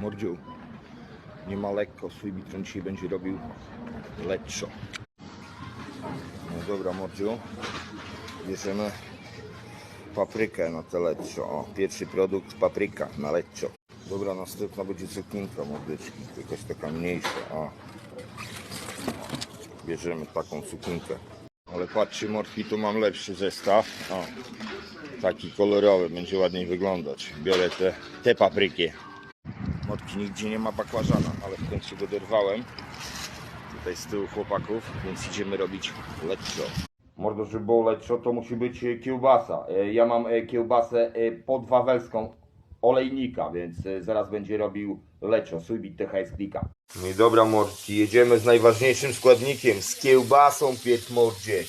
Mordziu, nie ma lekko, swój bitron dzisiaj będzie robił leczo. No dobra, Mordziu, bierzemy paprykę na te leczo. O, pierwszy produkt, papryka na leczo. Dobra, następna będzie cukinka mordyczki, jakaś taka mniejsza. O. Bierzemy taką cukinkę. Ale patrzcie, mordki, tu mam lepszy zestaw. O. Taki kolorowy, będzie ładniej wyglądać. Biorę te, te papryki. Mordki nigdzie nie ma bakłażana, ale w końcu go dorwałem. Tutaj z tyłu chłopaków, więc idziemy robić leczo. Mordo, żeby było leczo, to musi być e, kiełbasa. E, Ja mam e, kiełbasę podwawelską olejnika, więc zaraz będzie robił leczo, sujbit THS klika. No i dobra mordki, jedziemy z najważniejszym składnikiem, z kiełbasą piec mordzie.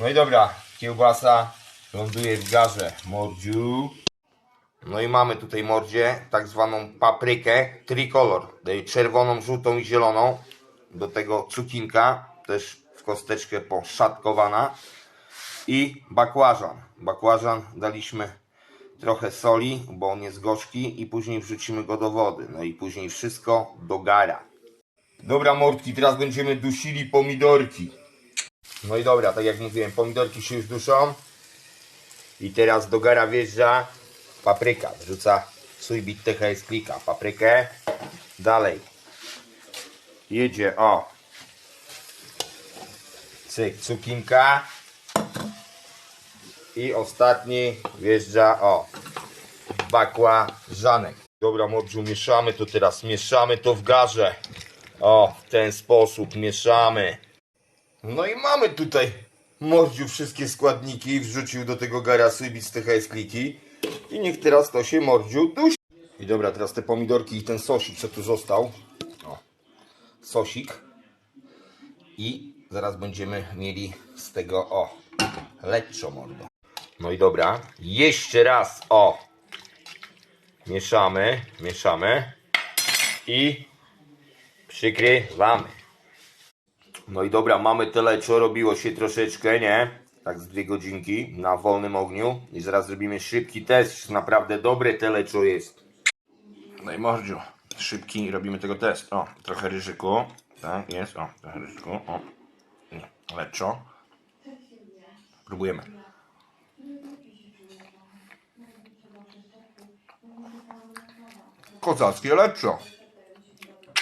No i dobra, kiełbasa ląduje w garze mordziu. No i mamy tutaj mordzie tak zwaną paprykę tricolor, czerwoną, żółtą i zieloną. Do tego cukinka, też w kosteczkę poszatkowana. I bakłażan. Bakłażan daliśmy trochę soli, bo on jest gorzki i później wrzucimy go do wody. No i później wszystko do gara. Dobra mordki, teraz będziemy dusili pomidorki. No i dobra, tak jak mówiłem, pomidorki się już duszą. I teraz do gara wjeżdża papryka. Wrzuca sójbit THS klika. Paprykę. Dalej. Jedzie, o. Cyk, cukinka. I ostatni wjeżdża, o. Bakłażanek. Dobra, Mordziu, mieszamy to teraz. Mieszamy to w garze. O, w ten sposób mieszamy. No i mamy tutaj Mordziu wszystkie składniki, wrzucił do tego gara sybit z THS kliki i niech teraz to się Mordziu dusi. I dobra, teraz te pomidorki i ten sosik, co tu został. O, sosik. I zaraz będziemy mieli z tego, o, leczo mordo. No i dobra, jeszcze raz, o. Mieszamy, mieszamy i przykrywamy. No i dobra, mamy tyle, co robiło się troszeczkę, nie? Tak z dwie godzinki na wolnym ogniu. I zaraz zrobimy szybki test, naprawdę dobre teleczo jest. No i mordziu, szybki, robimy tego test. O, trochę ryżyku, tak, jest, o, trochę ryżyku, o. I Leczo. Próbujemy. Kozackie leczo.